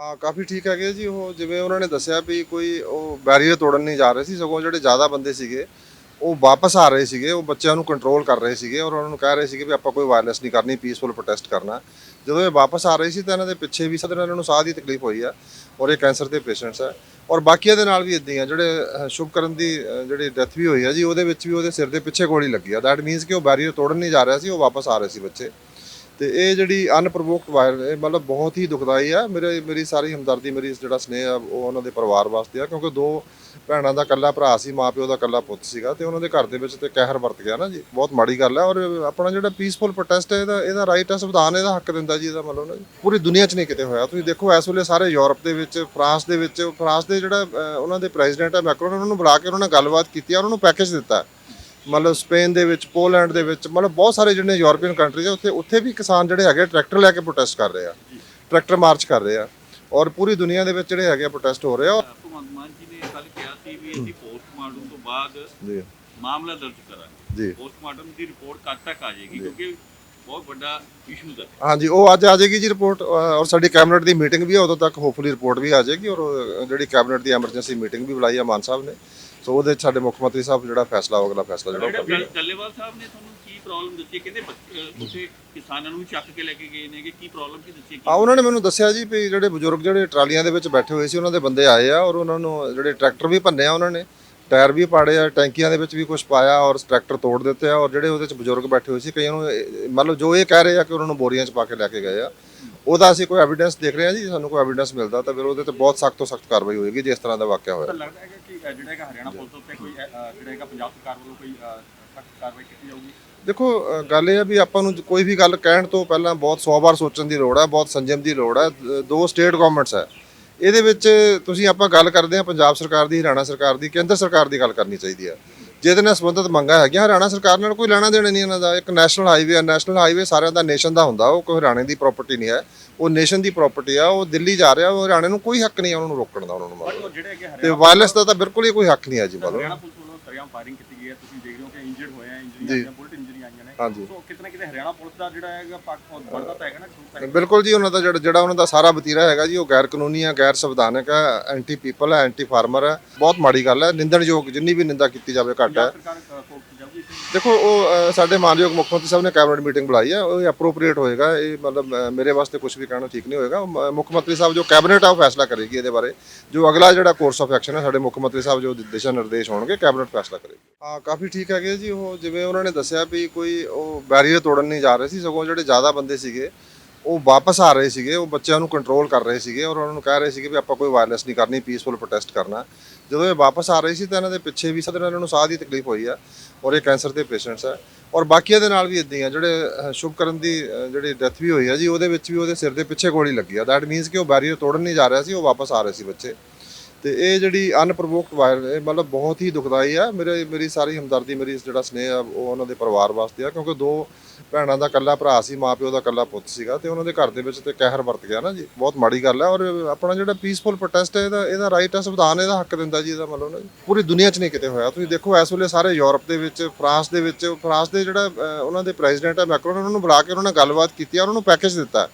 ਹਾਂ, ਕਾਫੀ ਠੀਕ ਹੈਗੇ ਜੀ, ਉਹ ਜਿਵੇਂ ਉਹਨਾਂ ਨੇ ਦੱਸਿਆ ਵੀ ਕੋਈ ਉਹ ਬੈਰੀਅਰ ਤੋੜਨ ਨਹੀਂ ਜਾ ਰਹੇ ਸੀ, ਸਗੋਂ ਜਿਹੜੇ ਜ਼ਿਆਦਾ ਬੰਦੇ ਸੀਗੇ, ਉਹ ਵਾਪਸ ਆ ਰਹੇ ਸੀਗੇ, ਉਹ ਬੱਚਿਆਂ ਨੂੰ ਕੰਟਰੋਲ ਕਰ ਰਹੇ ਸੀਗੇ ਔਰ ਉਹਨਾਂ ਨੂੰ ਕਹਿ ਰਹੇ ਸੀਗੇ ਵੀ ਆਪਾਂ ਕੋਈ ਵਾਇਲੈਂਸ ਨਹੀਂ ਕਰਨੀ ਪੀਸਫੁਲ ਪ੍ਰੋਟੈਸਟ ਕਰਨਾ। ਜਦੋਂ ਇਹ ਵਾਪਸ ਆ ਰਹੇ ਸੀ ਤਾਂ ਇਹਨਾਂ ਦੇ ਪਿੱਛੇ ਵੀ ਸਦਰ ਇਹਨਾਂ ਨੂੰ ਸਾਹ ਦੀ ਤਕਲੀਫ ਹੋਈ ਆ ਔਰ ਇਹ ਕੈਂਸਰ ਦੇ ਪੇਸ਼ੈਂਟਸ ਆ। ਔਰ ਬਾਕੀਆਂ ਦੇ ਨਾਲ ਵੀ ਇਦਾਂ ਹੀ ਆ, ਜਿਹੜੇ ਸ਼ੁਭਕਰਨ ਦੀ ਜਿਹੜੀ ਡੈਥ ਵੀ ਹੋਈ ਆ ਜੀ, ਉਹਦੇ ਵਿੱਚ ਵੀ ਉਹਦੇ ਸਿਰ ਦੇ ਪਿੱਛੇ ਗੋਲੀ ਲੱਗੀ ਆ। ਦੈਟ ਮੀਨਸ ਕਿ ਉਹ ਬੈਰੀਅਰ ਤੋੜਨ ਨਹੀਂ ਜਾ ਰਿਹਾ ਸੀ, ਉਹ ਵਾਪਸ ਆ ਰਹੇ ਸੀ ਬੱਚੇ। ਤੇ ਇਹ ਜਿਹੜੀ ਅਨਪ੍ਰੋਵੋਕਡ ਵਾਇਰ ਇਹ ਮਤਲਬ ਬਹੁਤ ਹੀ ਦੁਖਦਾਈ ਆ। ਮੇਰੇ, ਮੇਰੀ ਸਾਰੀ ਹਮਦਰਦੀ, ਮੇਰੀ ਜਿਹੜਾ ਸਨੇਹ ਆ, ਉਹ ਉਹਨਾਂ ਦੇ ਪਰਿਵਾਰ ਵਾਸਤੇ ਆ, ਕਿਉਂਕਿ ਦੋ ਭੈਣਾਂ ਦਾ ਇਕੱਲਾ ਭਰਾ ਸੀ, ਮਾਪਿਓ ਦਾ ਇਕੱਲਾ ਪੁੱਤ ਸੀਗਾ ਤੇ ਉਹਨਾਂ ਦੇ ਘਰ ਦੇ ਵਿੱਚ ਤੇ ਕਹਿਰ ਵਰਤ ਗਿਆ ਨਾ ਜੀ। ਬਹੁਤ ਮਾੜੀ ਗੱਲ ਆ ਔਰ ਆਪਣਾ ਜਿਹੜਾ ਪੀਸਫੁਲ ਪ੍ਰੋਟੈਸਟ ਹੈ, ਇਹਦਾ ਇਹਦਾ ਰਾਈਟ ਹੈ ਸੰਵਿਧਾਨ ਇਹਦਾ ਹੱਕ ਦਿੰਦਾ ਜੀ, ਇਹਦਾ ਮਤਲਬ ਨਾ ਜੀ। ਪੂਰੀ ਦੁਨੀਆ 'ਚ ਨਹੀਂ ਕਿਤੇ ਹੋਇਆ। ਤੁਸੀਂ ਦੇਖੋ, ਇਸ ਵੇਲੇ ਸਾਰੇ ਯੂਰਪ ਦੇ ਵਿੱਚ, ਫਰਾਂਸ ਦੇ ਵਿੱਚ, ਫਰਾਂਸ ਦੇ ਜਿਹੜਾ ਉਹਨਾਂ ਦੇ ਪ੍ਰੈਜ਼ੀਡੈਂਟ ਹੈ ਮੈਕਰੋਨ, ਉਹਨਾਂ ਨੂੰ ਬੁਲਾ ਕੇ ਉਹਨਾਂ ਨਾਲ ਗੱਲਬਾਤ ਕੀਤੀ ਆ, ਉਹਨਾਂ ਨੂੰ ਪੈਕੇਜ ਦਿੱਤਾ। ਮਤਲਬ ਸਪੇਨ ਦੇ ਵਿੱਚ ਪੋਲੈਂਡ ਦੇ ਵਿੱਚ ਮਤਲਬ ਬਹੁਤ ਸਾਰੇ ਜਿਹੜੇ ਯੂਰਪੀਅਨ ਕੰਟਰੀਜ਼ ਆ ਉੱਥੇ ਉੱਥੇ ਵੀ ਕਿਸਾਨ ਜਿਹੜੇ ਹੈਗੇ ਟਰੈਕਟਰ ਲੈ ਕੇ ਪ੍ਰੋਟੈਸਟ ਕਰ ਰਹੇ ਆ। ਟਰੈਕਟਰ ਮਾਰਚ ਕਰ ਰਹੇ ਆ। ਔਰ ਪੂਰੀ ਦੁਨੀਆ ਦੇ ਵਿੱਚ ਜਿਹੜੇ ਹੈਗੇ ਪ੍ਰੋਟੈਸਟ ਹੋ ਰਹੇ ਆ। ਭਗਵੰਤ ਮਾਨ ਜੀ ਨੇ ਕੱਲ ਕਿਹਾ ਸੀ ਵੀ ਅਸੀਂ ਪੋਸਟਮਾਰਟਮ ਤੋਂ ਬਾਅਦ ਜੀ। ਮਾਮਲਾ ਦਰਜ ਕਰਾਂਗੇ। ਜੀ। ਪੋਸਟਮਾਰਟਮ ਦੀ ਰਿਪੋਰਟ ਕਦ ਤੱਕ ਆ ਜਾਏਗੀ ਕਿਉਂਕਿ ਬਹੁਤ ਵੱਡਾ ਇਸ਼ੂ ਦਾ ਹਾਂਜੀ ਉਹ ਅੱਜ ਆ ਜਾਏਗੀ ਜੀ ਰਿਪੋਰਟ ਔਰ ਸਾਡੀ ਕੈਬਨਿਟ ਦੀ ਮੀਟਿੰਗ ਵੀ ਹੈ ਉਦੋਂ ਤੱਕ ਹੋਪਫੁਲੀ ਰਿਪੋਰਟ ਵੀ ਆ ਜਾਏਗੀ ਔਰ ਜਿਹੜੀ ਕੈਬਨਿਟ ਦੀ ਐਮਰਜੈਂਸੀ ਮੀਟਿੰਗ ਵੀ ਬੁਲਾਈ ਆ ਮਾਨ ਸਾਹਿਬ ਨੇ। ਸੋ ਉਹਦੇ 'ਚ ਸਾਡੇ ਮੁੱਖ ਮੰਤਰੀ ਸਾਹਿਬ ਜਿਹੜਾ ਫੈਸਲਾ ਅਗਲਾ ਫੈਸਲਾ ਜਿਹੜਾ ਉਹ ਕਰਨਗੇ। ਡੱਲੇਵਾਲ ਸਾਹਿਬ ਨੇ ਤੁਹਾਨੂੰ ਕੀ ਪ੍ਰੋਬਲਮ ਦੱਸੀ ਕਹਿੰਦੇ ਬੱਚੇ- ਉੱਥੇ ਕਿਸਾਨਾਂ ਨੂੰ ਵੀ ਚੱਕ ਕੇ ਲੈ ਕੇ ਗਏ ਨੇ ਕਿ ਕੀ ਪ੍ਰੋਬਲਮ ਕੀ ਦੱਸੀ ਆ ਉਹਨਾਂ ਨੇ ਮੈਨੂੰ ਦੱਸਿਆ ਜੀ ਵੀ ਜਿਹੜੇ ਬਜ਼ੁਰਗ ਜਿਹੜੇ ਟਰਾਲੀਆਂ ਦੇ ਵਿੱਚ ਬੈਠੇ ਹੋਏ ਸੀ ਉਹਨਾਂ ਦੇ ਬੰਦੇ ਆਏ ਆ ਔਰ ਉਹਨਾਂ ਨੂੰ ਜਿਹੜੇ ਟਰੈਕਟਰ ਵੀ ਭੰਨੇ ਆ ਉਹਨਾਂ ਨੇ ਟਾਇਰ ਵੀ ਪਾੜੇ ਆ ਟੈਂਕੀਆਂ ਦੇ ਵਿੱਚ ਵੀ ਕੁਝ ਪਾਇਆ ਔਰ ਟਰੈਕਟਰ ਤੋੜ ਦਿੱਤੇ ਆ ਔਰ ਜਿਹੜੇ ਉਹਦੇ ਵਿੱਚ ਬਜ਼ੁਰਗ ਬੈਠੇ ਹੋਏ ਸੀ ਕਈਆਂ ਨੂੰ ਇਹ- ਮਤਲਬ ਜੋ ਇਹ ਕਹਿ ਰਹੇ ਆ ਕਿ ਉਹਨਾਂ ਨੂੰ ਬੋਰੀਆਂ 'ਚ ਪਾ ਕੇ ਲੈ ਕੇ ਗਏ ਆ ਉਹਦਾ ਅਸੀਂ ਕੋਈ ਐਵੀਡੈਂਸ ਦੇਖ ਰਹੇ ਆ ਜੀ ਸਾਨੂੰ ਕੋਈ ਐਵੀਡੈਂਸ ਮਿਲਦਾ ਤਾਂ ਫਿਰ ਉਹਦੇ ਤੇ ਬਹੁਤ ਸਖਤ ਤੋਂ ਸਖਤ ਕਾਰਵਾਈ ਹੋਏਗੀ ਜੇ ਇਸ ਤਰ੍ਹਾਂ ਦਾ ਵਾਕਿਆ ਹੋਇਆ। ਲੱਗਦਾ ਕਿ ਜਿਹੜਾ ਹੈਗਾ ਹਰਿਆਣਾ ਪੁਲਿਸ ਉੱਤੇ ਕੋਈ ਜਿਹੜਾ ਹੈਗਾ ਪੰਜਾਬ ਸਰਕਾਰ ਵੱਲੋਂ ਕੋਈ ਸਖਤ ਕਾਰਵਾਈ ਕੀਤੀ ਜਾਊਗੀ? ਦੇਖੋ ਗੱਲ ਇਹ ਆ ਵੀ ਆਪਾਂ ਨੂੰ ਕੋਈ ਵੀ ਗੱਲ ਕਹਿਣ ਤੋਂ ਪਹਿਲਾਂ ਬਹੁਤ 100 ਵਾਰ ਸੋਚਣ ਦੀ ਲੋੜ ਹੈ ਬਹੁਤ ਸੰਜਮ ਦੀ ਲੋੜ ਹੈ ਦੋ ਸਟੇਟ ਗਵਰਨਮੈਂਟਸ ਹੈ ਇਹਦੇ ਵਿੱਚ ਤੁਸੀਂ ਆਪਾਂ ਗੱਲ ਕਰਦੇ ਆ ਪੰਜਾਬ ਸਰਕਾਰ ਦੀ, ਹਰਿਆਣਾ ਸਰਕਾਰ ਦੀ, ਕੇਂਦਰ ਸਰਕਾਰ ਦੀ ਗੱਲ ਕਰਨੀ ਚਾਹੀਦੀ ਹੈ ਜਿਹਦੇ ਨਾਲ ਸੰਬੰਧਿਤ ਮੰਗਾਂ ਹੈਗੀਆਂ ਹਰਿਆਣਾ ਸਰਕਾਰ ਨਾਲ ਕੋਈ ਲੈਣਾ ਦੇਣਾ ਨਹੀਂ ਇਹਨਾਂ ਦਾ। ਇੱਕ ਨੈਸ਼ਨਲ ਹਾਈਵੇ ਹੈ ਨੈਸ਼ਨਲ ਹਾਈਵੇ ਸਾਰਿਆਂ ਦਾ ਨੇਸ਼ਨ ਦਾ ਹੁੰਦਾ ਉਹ ਕੋਈ ਹਰਿਆਣੇ ਦੀ ਪ੍ਰਾਪਰਟੀ ਨਹੀਂ ਹੈ। ਉਹ ਨੇਸ਼ਨ ਦੀ ਪ੍ਰਾਪਰਟੀ ਆ ਉਹ ਦਿੱਲੀ ਜਾ ਰਿਹਾ ਉਹ ਹਰਿਆਣੇ ਨੂੰ ਕੋਈ ਹੱਕ ਨਹੀਂ ਉਹਨਾਂ ਨੂੰ ਰੋਕਣ ਦਾ ਉਹਨਾਂ ਨੂੰ ਤੇ ਵਾਇਰਲੈਸ ਦਾ ਤਾਂ ਬਿਲਕੁਲ ਹੀ ਕੋਈ ਹੱਕ ਨਹੀਂ ਹੈ ਜੀ ਮਤਲਬ। ਹਰਿਆਣਾ ਪੁਲਿਸ ਵੱਲੋਂ ਸਰਿਆਮ ਫਾਇਰਿੰਗ ਕੀਤੀ ਗਈ ਹੈ ਤੁਸੀਂ ਦੇਖ ਰਹੇ ਹੋ ਕਿ ਇੰਜਰਡ ਹੋਏ ਆ ਇੰਜਰੀ ਜੀ। ਬੁਲਟ ਹਾਂਜੀ ਸੋ ਕਿਤੇ ਨਾ ਕਿਤੇ ਹਰਿਆਣਾ ਪੁਲਿਸ ਦਾ ਜਿਹੜਾ ਹੈਗਾ ਪੱਖ ਬਣਦਾ ਤਾਂ ਹੈਗਾ ਨਾ ਤਾਂ ਹੈਗਾ। ਬਿਲਕੁਲ ਜੀ ਉਹਨਾਂ ਦਾ ਜਿਹੜਾ ਜਿਹੜਾ ਉਹਨਾਂ ਦਾ ਸਾਰਾ ਵਤੀਰਾ ਹੈਗਾ ਜੀ ਉਹ ਗੈਰ ਕਾਨੂੰਨੀ ਹੈ ਗੈਰ ਸੰਵਿਧਾਨਕ ਹੈ ਐਂਟੀ ਪੀਪਲ ਹੈ ਐਂਟੀ ਫਾਰਮਰ ਹੈ ਬਹੁਤ ਮਾੜੀ ਗੱਲ ਹੈ ਨਿੰਦਣਯੋਗ ਜਿੰਨੀ ਵੀ ਨਿੰਦਾ ਕੀਤੀ ਜਾਵੇ ਘੱਟ ਹੈ ਸਰਕਾਰ ਅ? ਦੇਖੋ, ਉਹ ਸਾਡੇ ਮਾਨਯੋਗ ਮੁੱਖ ਮੰਤਰੀ ਸਾਹਿਬ ਨੇ ਕੈਬਨਿਟ ਮੀਟਿੰਗ ਬੁਲਾਈ ਹੈ ਉਹ ਅਪਰੋਪਰੀਏਟ ਹੋਏਗਾ, ਇਹ ਮਤਲਬ ਮੇਰੇ ਵਾਸਤੇ ਕੁਝ ਵੀ ਕਹਿਣਾ ਠੀਕ ਨਹੀਂ ਹੋਏਗਾ। ਮੁੱਖ ਮੰਤਰੀ ਸਾਹਿਬ ਜੋ ਕੈਬਨਿਟ ਆ, ਉਹ ਫੈਸਲਾ ਕਰੇਗੀ ਇਹਦੇ ਬਾਰੇ। ਜੋ ਅਗਲਾ ਜਿਹੜਾ ਕੋਰਸ ਆਫ ਐਕਸ਼ਨ ਹੈ ਸਾਡੇ ਮੁੱਖ ਮੰਤਰੀ ਸਾਹਿਬ ਜੋ ਦਿਸ਼ਾ ਨਿਰਦੇਸ਼ ਹੋਣਗੇ, ਕੈਬਨਿਟ ਫੈਸਲਾ ਕਰੇਗੀ। ਹਾਂ, ਕਾਫੀ ਠੀਕ ਹੈਗੇ ਜੀ, ਉਹ ਜਿਵੇਂ ਉਹਨਾਂ ਨੇ ਦੱਸਿਆ ਵੀ ਕੋਈ ਉਹ ਬੈਰੀਅਰ ਤੋੜਨ ਨਹੀਂ ਜਾ ਰਹੇ ਸੀ, ਸਗੋਂ ਜਿਹੜੇ ਜ਼ਿਆਦਾ ਬੰਦੇ ਸੀਗੇ ਉਹ ਵਾਪਸ ਆ ਰਹੇ ਸੀਗੇ, ਉਹ ਬੱਚਿਆਂ ਨੂੰ ਕੰਟਰੋਲ ਕਰ ਰਹੇ ਸੀਗੇ ਔਰ ਉਹਨਾਂ ਨੂੰ ਕਹਿ ਰਹੇ ਸੀਗੇ ਵੀ ਆਪਾਂ ਕੋਈ ਵਾਇਰਲੈਸ ਨਹੀਂ ਕਰਨੀ ਪੀਸਫੁਲ ਪ੍ਰੋਟੈਸਟ ਕਰਨਾ। ਜਦੋਂ ਇਹ ਵਾਪਸ ਆ ਰਹੇ ਸੀ ਤਾਂ ਇਹਨਾਂ ਦੇ ਪਿੱਛੇ ਵੀ ਸਦਰ ਇਹਨਾਂ ਨੂੰ ਸਾਹ ਦੀ ਤਕਲੀਫ ਹੋਈ ਆ ਔਰ ਇਹ ਕੈਂਸਰ ਦੇ ਪੇਸ਼ੈਂਟਸ ਆ। ਔਰ ਬਾਕੀਆਂ ਦੇ ਨਾਲ ਵੀ ਇਦਾਂ ਹੀ ਆ, ਜਿਹੜੇ ਸ਼ੁਭਕਰਨ ਦੀ ਜਿਹੜੀ ਡੈਥ ਵੀ ਹੋਈ ਆ ਜੀ, ਉਹਦੇ ਵਿੱਚ ਵੀ ਉਹਦੇ ਸਿਰ ਦੇ ਪਿੱਛੇ ਗੋਲੀ ਲੱਗੀ ਆ। ਦੈਟ ਮੀਨਸ ਕਿ ਉਹ ਬੈਰੀਅਰ ਤੋੜਨ ਨਹੀਂ ਜਾ ਰਿਹਾ ਸੀ, ਉਹ ਵਾਪਸ ਆ ਰਹੇ ਸੀ ਬੱਚੇ। ਤੇ ਇਹ ਜਿਹੜੀ ਅਨਪ੍ਰੋਵੋਕਡ ਵਾਇਰ ਇਹ ਮਤਲਬ ਬਹੁਤ ਹੀ ਦੁਖਦਾਈ ਆ। ਮੇਰੇ ਮੇਰੀ ਸਾਰੀ ਹਮਦਰਦੀ ਮੇਰੀ ਜਿਹੜਾ ਸਨੇਹ ਆ ਉਹ ਉਹਨਾਂ ਦੇ ਪਰਿਵਾਰ ਵਾਸਤੇ ਆ ਕਿਉਂਕਿ ਦੋ ਭੈਣਾਂ ਦਾ ਇਕੱਲਾ ਭਰਾ ਸੀ ਮਾਪਿਓ ਦਾ ਇਕੱਲਾ ਪੁੱਤ ਸੀਗਾ ਤੇ ਉਹਨਾਂ ਦੇ ਘਰ ਦੇ ਵਿੱਚ ਤੇ ਕਹਿਰ ਵਰਤ ਗਿਆ ਨਾ ਜੀ। ਬਹੁਤ ਮਾੜੀ ਗੱਲ ਹੈ ਔਰ ਆਪਣਾ ਜਿਹੜਾ ਪੀਸਫੁਲ ਪ੍ਰੋਟੈਸਟ ਹੈ ਇਹਦਾ ਇਹਦਾ ਰਾਈਟ ਹੈ ਸੰਵਿਧਾਨ ਇਹਦਾ ਹੱਕ ਦਿੰਦਾ ਜੀ ਇਹਦਾ ਮਤਲਬ ਨਾ ਜੀ। ਪੂਰੀ ਦੁਨੀਆ 'ਚ ਨਹੀਂ ਕਿਤੇ ਹੋਇਆ। ਤੁਸੀਂ ਦੇਖੋ ਇਸ ਵੇਲੇ ਸਾਰੇ ਯੂਰਪ ਦੇ ਵਿੱਚ ਫਰਾਂਸ ਦੇ ਵਿੱਚ ਫਰਾਂਸ ਦੇ ਜਿਹੜਾ ਅਹ, ਉਹਨਾਂ ਦੇ ਪ੍ਰੈਜ਼ੀਡੈਂਟ ਹੈ ਮੈਕਰੋਨ ਉਹਨਾਂ ਨੂੰ ਬੁਲਾ ਕੇ ਉਹਨਾਂ ਨਾਲ ਗੱਲਬਾਤ ਕੀਤੀ ਆ ਉਹਨਾਂ ਨੂੰ ਪੈਕੇਜ ਦਿੱਤਾ।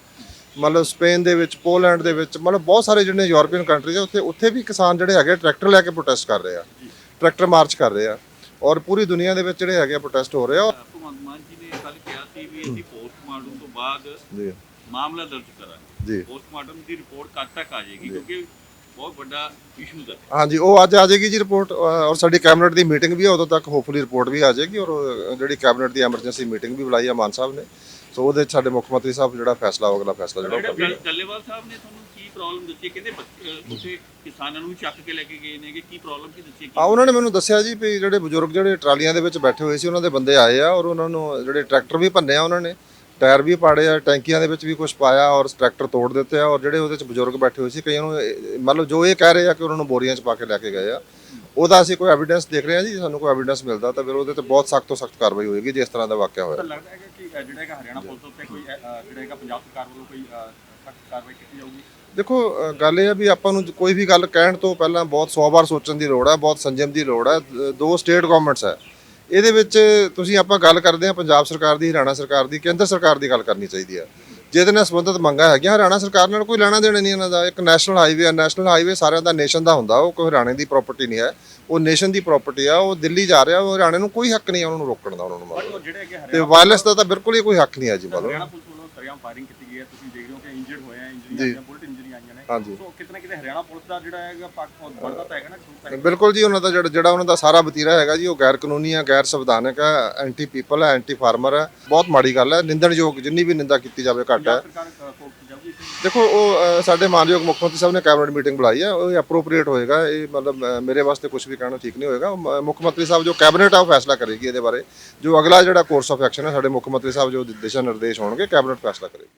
ਮਤਲਬ ਸਪੇਨ ਦੇ ਵਿੱਚ ਪੋਲੈਂਡ ਦੇ ਵਿੱਚ ਮਤਲਬ ਬਹੁਤ ਸਾਰੇ ਜਿਹੜੇ ਯੂਰਪੀਅਨ ਕੰਟਰੀਜ਼ ਆ ਉੱਥੇ ਉੱਥੇ ਵੀ ਕਿਸਾਨ ਜਿਹੜੇ ਹੈਗੇ ਟਰੈਕਟਰ ਲੈ ਕੇ ਪ੍ਰੋਟੈਸਟ ਕਰ ਰਹੇ ਆ। ਟਰੈਕਟਰ ਮਾਰਚ ਕਰ ਰਹੇ ਆ। ਔਰ ਪੂਰੀ ਦੁਨੀਆ ਦੇ ਵਿੱਚ ਜਿਹੜੇ ਹੈਗੇ ਪ੍ਰੋਟੈਸਟ ਹੋ ਰਹੇ ਆ। ਭਗਵੰਤ ਮਾਨ ਜੀ ਨੇ ਕੱਲ ਕਿਹਾ ਸੀ ਵੀ ਅਸੀਂ ਪੋਸਟਮਾਰਟਮ ਤੋਂ ਬਾਅਦ ਜੀ। ਮਾਮਲਾ ਦਰਜ ਕਰਾਂਗੇ। ਜੀ। ਪੋਸਟਮਾਰਟਮ ਦੀ ਰਿਪੋਰਟ ਕਦ ਤੱਕ ਆ ਜਾਏਗੀ ਕਿਉਂਕਿ ਬਹੁਤ ਵੱਡਾ ਇਸ਼ੂ ਦਾ ਹਾਂਜੀ ਉਹ ਅੱਜ ਆ ਜਾਏਗੀ ਜੀ ਰਿਪੋਰਟ ਔਰ ਸਾਡੀ ਕੈਬਨਿਟ ਦੀ ਮੀਟਿੰਗ ਵੀ ਹੈ ਉਦੋਂ ਤੱਕ ਹੋਪਫੁਲੀ ਰਿਪੋਰਟ ਵੀ ਆ ਜਾਏਗੀ ਔਰ ਜਿਹੜੀ ਕੈਬਨਿਟ ਦੀ ਐਮਰਜੈਂਸੀ ਮੀਟਿੰਗ ਵੀ ਬੁਲਾਈ ਆ ਮਾਨ ਸਾਹਿਬ ਨੇ। ਸੋ ਉਹਦੇ 'ਚ ਸਾਡੇ ਮੁੱਖ ਮੰਤਰੀ ਸਾਹਿਬ ਜਿਹੜਾ ਫੈਸਲਾ ਹੋਊ, ਅਗਲਾ ਫੈਸਲਾ ਜਿਹੜਾ ਉਹ ਕਰਨਗੇ। ਜਿਹੜਾ ਡੱਲੇਵਾਲ ਸਾਹਿਬ ਨੇ ਤੁਹਾਨੂੰ ਕੀ ਪ੍ਰੋਬਲਮ ਦੱਸੀ? ਕਹਿੰਦੇ ਬੱਚੇ- ਅਹ ਉੱਥੇ ਕਿਸਾਨਾਂ ਨੂੰ ਵੀ ਚੱਕ ਕੇ ਲੈ ਕੇ ਗਏ ਨੇ ਕਿ ਕੀ ਪ੍ਰੋਬਲਮ ਕੀ ਦੱਸੀ? ਆ ਉਹਨਾਂ ਨੇ ਮੈਨੂੰ ਦੱਸਿਆ ਜੀ ਵੀ ਜਿਹੜੇ ਬਜ਼ੁਰਗ ਜਿਹੜੇ ਟਰਾਲੀਆਂ ਦੇ ਵਿੱਚ ਬੈਠੇ ਹੋਏ ਸੀ ਉਹਨਾਂ ਦੇ ਬੰਦੇ ਆਏ ਆ ਔਰ ਉਹਨਾਂ ਨੂੰ ਜਿਹੜੇ ਟਰੈਕਟਰ ਵੀ ਭੰਨੇ ਆ ਉਹਨਾਂ ਨੇ ਟਾਇਰ ਵੀ ਪਾੜੇ ਆ ਟੈਂਕੀਆਂ ਦੇ ਵਿੱਚ ਵੀ ਕੁਝ ਪਾਇਆ ਔਰ ਟਰੈਕਟਰ ਤੋੜ ਦਿੱਤੇ ਆ ਔਰ ਜਿਹੜੇ ਉਹਦੇ ਵਿੱਚ ਬਜ਼ੁਰਗ ਬੈਠੇ ਹੋਏ ਸੀ ਕਈਆਂ ਨੂੰ ਇਹ- ਮਤਲਬ ਜੋ ਇਹ ਕਹਿ ਰਹੇ ਆ ਕਿ ਉਹਨਾਂ ਨੂੰ ਬੋਰੀਆਂ 'ਚ ਪਾ ਕੇ ਲੈ ਕੇ ਗਏ ਆ ਉਹਦਾ ਅਸੀਂ ਕੋਈ ਐਵੀਡੈਂਸ ਦੇਖ ਰਹੇ ਆ ਜੀ ਸਾਨੂੰ ਕੋਈ ਐਵੀਡੈਂਸ ਮਿਲਦਾ ਤਾਂ ਫਿਰ ਉਹਦੇ ਤੇ ਬਹੁਤ ਸਖਤ ਤੋਂ ਸਖਤ ਕਾਰਵਾਈ ਹੋਏਗੀ ਜੇ ਇਸ ਤਰ੍ਹਾਂ ਦਾ ਵਾਕਿਆ ਹੋਇਆ। ਤਾਂ ਲੱਗਦਾ ਹੈਗਾ ਕਿ ਅ, ਜਿਹੜਾ ਹੈਗਾ ਹਰਿਆਣਾ ਪੁਲਿਸ ਉੱਤੇ ਕੋਈ ਅ, ਅ, ਜਿਹੜਾ ਹੈਗਾ ਪੰਜਾਬ ਸਰਕਾਰ ਵੱਲੋਂ ਕੋਈ ਸਖਤ ਕਾਰਵਾਈ ਕੀਤੀ ਜਾਊਗੀ? ਦੇਖੋ ਗੱਲ ਇਹ ਆ ਵੀ ਆਪਾਂ ਨੂੰ ਕੋਈ ਵੀ ਗੱਲ ਕਹਿਣ ਤੋਂ ਪਹਿਲਾਂ ਬਹੁਤ 100 ਵਾਰ ਸੋਚਣ ਦੀ ਲੋੜ ਹੈ ਬਹੁਤ ਸੰਜਮ ਦੀ ਲੋੜ ਹੈ ਦ- ਦੋ ਸਟੇਟ ਗਵਰਨਮੈਂਟਸ ਹੈ ਇਹਦੇ ਵਿੱਚ ਤੁਸੀਂ ਆਪਾਂ ਗੱਲ ਕਰਦੇ ਆ ਪੰਜਾਬ ਸਰਕਾਰ ਦੀ ਹਰਿਆਣਾ ਸਰਕਾਰ ਦੀ ਕੇਂਦਰ ਸਰਕਾਰ ਦੀ ਗੱਲ ਕਰਨੀ ਚਾਹੀਦੀ ਹੈ ਜਿਹਦੇ ਨਾਲ ਸੰਬੰਧਿਤ ਮੰਗਾਂ ਹੈਗੀਆਂ ਹਰਿਆਣਾ ਸਰਕਾਰ ਨਾਲ ਕੋਈ ਲੈਣਾ ਦੇਣਾ ਨਹੀਂ ਇਹਨਾਂ ਦਾ। ਇੱਕ ਨੈਸ਼ਨਲ ਹਾਈਵੇ ਹੈ ਨੈਸ਼ਨਲ ਹਾਈਵੇ ਸਾਰਿਆਂ ਦਾ ਨੇਸ਼ਨ ਦਾ ਹੁੰਦਾ ਉਹ ਕੋਈ ਹਰਿਆਣੇ ਦੀ ਪ੍ਰਾਪਰਟੀ ਨਹੀਂ ਹੈ। ਉਹ ਨੇਸ਼ਨ ਦੀ ਪ੍ਰਾਪਰਟੀ ਆ ਉਹ ਦਿੱਲੀ ਜਾ ਰਿਹਾ ਉਹ ਹਰਿਆਣੇ ਨੂੰ ਕੋਈ ਹੱਕ ਨਹੀਂ ਉਹਨਾਂ ਨੂੰ ਰੋਕਣ ਦਾ ਉਹਨਾਂ ਨੂੰ ਮਤਲਬ ਤੇ ਵਾਇਰਲੈਸ ਦਾ ਤਾਂ ਬਿਲਕੁਲ ਹੀ ਕੋਈ ਹੱਕ ਨਹੀਂ ਹੈ ਜੀ ਮਤਲਬ ਹਰਿਆਣਾ ਪੁਲਿਸ ਵੱਲੋਂ ਸਰਿਆਮ ਫਾਇਰਿੰਗ ਕੀਤੀ ਗਈ ਹੈ ਤੁਸੀਂ ਦੇਖ ਰਹੇ ਹੋ ਕਿ ਇੰਜਰਡ ਹੋਏ ਆ ਇੰਜਰੀ ਜੀ। ਆਈਆਂ ਬੁਲਟ ਇੰਜਰੀ ਹਾਂਜੀ। ਸੋ ਕਿਤੇ ਨਾ ਕਿਤੇ ਹਰਿਆਣਾ ਪੁਲਿਸ ਦਾ ਜਿਹੜਾ ਹੈਗਾ ਪੱਖ ਉਹ ਬਣਦਾ ਤਾਂ ਹੈਗਾ ਨਾ ਕਸੂਰ ਤਾਂ ਬਿਲਕੁਲ ਜੀ ਉਹਨਾਂ ਦਾ ਜਿਹੜਾ ਜਿਹੜਾ ਉਹਨਾਂ ਦਾ ਸਾਰਾ ਵਤੀਰਾ ਹੈਗਾ ਜੀ ਉਹ ਗੈਰ ਕਾਨੂੰਨੀ ਹੈ ਗੈਰ ਸੰਵਿਧਾਨਕ ਹੈ ਐਂਟੀ ਪੀਪਲ ਹੈ ਐਂਟੀ ਫਾਰਮਰ ਹੈ ਬਹੁਤ ਮਾੜੀ ਗੱਲ ਹੈ ਨਿੰਦਣਯੋਗ ਜਿੰਨੀ ਵੀ ਨਿੰਦਾ ਕੀਤੀ ਜਾਵੇ ਘੱਟ ਹੈ ਸਰਕਾਰ ਕੋਰਟ ਜਾਊਗੀ? ਦੇਖੋ ਉਹ ਅ, ਸਾਡੇ ਮਾਨਯੋਗ ਮੁੱਖ ਮੰਤਰੀ ਸਾਹਿਬ ਨੇ ਕੈਬਨਿਟ ਮੀਟਿੰਗ ਬੁਲਾਈ ਹੈ ਉਹ ਐਪਰੋਪਰੀਏਟ ਹੋਏਗਾ ਇਹ ਮਤਲਬ ਅ, ਮੇਰੇ ਵਾਸਤੇ ਕੁਝ ਵੀ ਕਹਿਣਾ ਠੀਕ ਨਹੀਂ ਹੋਏਗਾ। ਉਹ ਮ- ਮੁੱਖ ਮੰਤਰੀ ਸਾਹਿਬ ਜੋ ਕੈਬਨਿਟ ਆ ਉਹ ਫੈਸਲਾ ਕਰੇਗੀ ਇਹਦੇ ਬਾਰੇ। ਜੋ ਅਗਲਾ ਜਿਹੜਾ ਕੋਰਸ ਆਫ ਐਕਸ਼ਨ ਹੈ ਸਾਡੇ ਮੁੱਖ ਮੰਤਰੀ ਸਾਹਿਬ ਜੋ ਦਿਸ਼ਾ ਨਿਰਦੇਸ਼ ਹੋਣਗੇ ਕੈਬਨਿਟ ਫੈਸਲਾ ਕਰੇਗੀ।